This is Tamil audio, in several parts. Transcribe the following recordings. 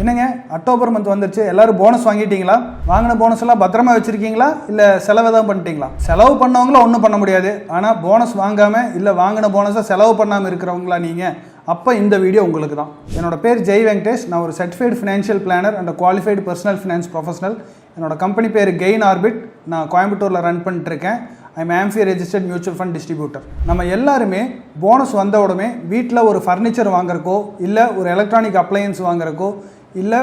என்னங்க? அக்டோபர் மந்த் வந்துருச்சு. எல்லாரும் போனஸ் வாங்கிட்டீங்களா? வாங்கின போனஸ் எல்லாம் பத்திரமா வச்சிருக்கீங்களா? இல்லை செலவு தான் பண்ணிட்டீங்களா? செலவு பண்ணவங்கள ஒன்றும் பண்ண முடியாது. ஆனால் போனஸ் வாங்காம இல்லை வாங்கின போனஸை செலவு பண்ணாமல் இருக்கிறவங்களா நீங்கள் அப்போ இந்த வீடியோ உங்களுக்கு தான் என்னோட பேர் ஜெய் வெங்கடேஷ். நான் ஒரு certified financial planner and qualified personal finance professional என்னோட கம்பெனி பேர் கெயின் ஆர்பிட் நான் கோயம்புத்தூரில் ரன் பண்ணிட்டு இருக்கேன் I'm AMFI registered mutual fund distributor நம்ம எல்லாருமே போனஸ் வந்த உடனே வீட்டில் ஒரு ஃபர்னிச்சர் வாங்குறக்கோ இல்லை ஒரு எலக்ட்ரானிக் அப்ளையன்ஸ் வாங்குறக்கோ இல்லை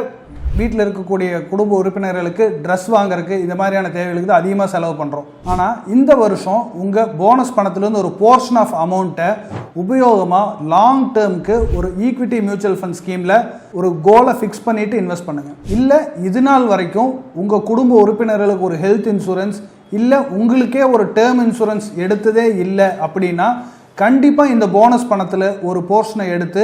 வீட்டில் இருக்கக்கூடிய குடும்ப உறுப்பினர்களுக்கு ட்ரெஸ் வாங்குறதுக்கு இந்த மாதிரியான தேவைகளுக்கு தான் அதிகமாக செலவு பண்ணுறோம் ஆனால் இந்த வருஷம் உங்கள் போனஸ் பணத்துலேருந்து ஒரு போர்ஷன் ஆஃப் அமௌண்ட்டை உபயோகமாக லாங் டேர்முக்கு ஒரு ஈக்விட்டி மியூச்சுவல் ஃபண்ட் ஸ்கீமில் ஒரு கோலை ஃபிக்ஸ் பண்ணிவிட்டு இன்வெஸ்ட் பண்ணுங்கள் இல்லை இது நாள் வரைக்கும் உங்கள் குடும்ப உறுப்பினர்களுக்கு ஒரு ஹெல்த் இன்சூரன்ஸ் இல்லை உங்களுக்கே ஒரு டேர்ம் இன்சூரன்ஸ் எடுத்ததே இல்லை அப்படின்னா கண்டிப்பாக இந்த போனஸ் பணத்தில் ஒரு போர்ஷனை எடுத்து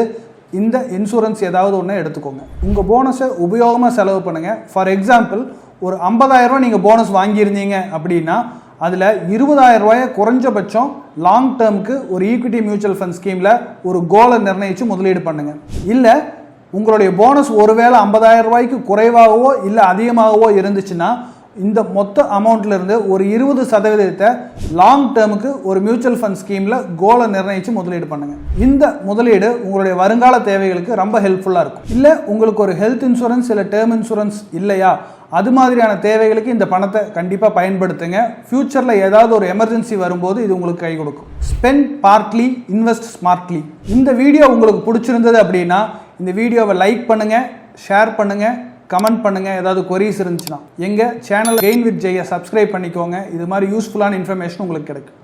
இந்த இன்சூரன்ஸ் ஏதாவது ஒன்று எடுத்துக்கோங்க. உங்கள் போனஸை உபயோகமாக செலவு பண்ணுங்கள் ஃபார் எக்ஸாம்பிள் ஒரு ஐம்பதாயிரரூவா நீங்கள் போனஸ் வாங்கியிருந்தீங்க அப்படின்னா அதில் இருபதாயிரரூவாயை குறைஞ்சபட்சம் லாங் டேர்முக்கு ஒரு ஈக்விட்டி மியூச்சுவல் ஃபண்ட் ஸ்கீமில் ஒரு கோலை நிர்ணயித்து முதலீடு பண்ணுங்கள் இல்லை உங்களுடைய போனஸ் ஒருவேளை 50000 ரூபாய்க்கு குறைவாகவோ இல்லை அதிகமாகவோ இருந்துச்சுன்னா இந்த மொத்த அமௌண்ட்லேருந்து ஒரு இருபது சதவீதத்தை லாங் டேர்முக்கு ஒரு மியூச்சுவல் ஃபண்ட் ஸ்கீமில் கோலை நிர்ணயித்து முதலீடு பண்ணுங்கள் இந்த முதலீடு உங்களுடைய வருங்கால தேவைகளுக்கு ரொம்ப ஹெல்ப்ஃபுல்லாக இருக்கும். இல்லை உங்களுக்கு ஒரு ஹெல்த் இன்சூரன்ஸ் இல்லை டேர்ம் இன்சூரன்ஸ் இல்லையா? அது மாதிரியான தேவைகளுக்கு இந்த பணத்தை கண்டிப்பாக பயன்படுத்துங்க. ஃப்யூச்சரில் ஏதாவது ஒரு எமர்ஜென்சி வரும்போது இது உங்களுக்கு கை கொடுக்கும். ஸ்பெண்ட் பார்ட்லி இன்வெஸ்ட் ஸ்மார்ட்லி இந்த வீடியோ உங்களுக்கு பிடிச்சிருந்தது அப்படின்னா இந்த வீடியோவை லைக் பண்ணுங்கள் ஷேர் பண்ணுங்கள் கமெண்ட் பண்ணுங்க. ஏதாவது கொரிஸ் இருந்துச்சுன்னா. எங்கள் சேனல் கெயின் வித் ஜெய்யை சப்ஸ்கிரைப் பண்ணிக்கோங்க. இது மாதிரி யூஸ்ஃபுல்லான இன்ஃபர்மேஷன் உங்களுக்கு கிடைக்கும்.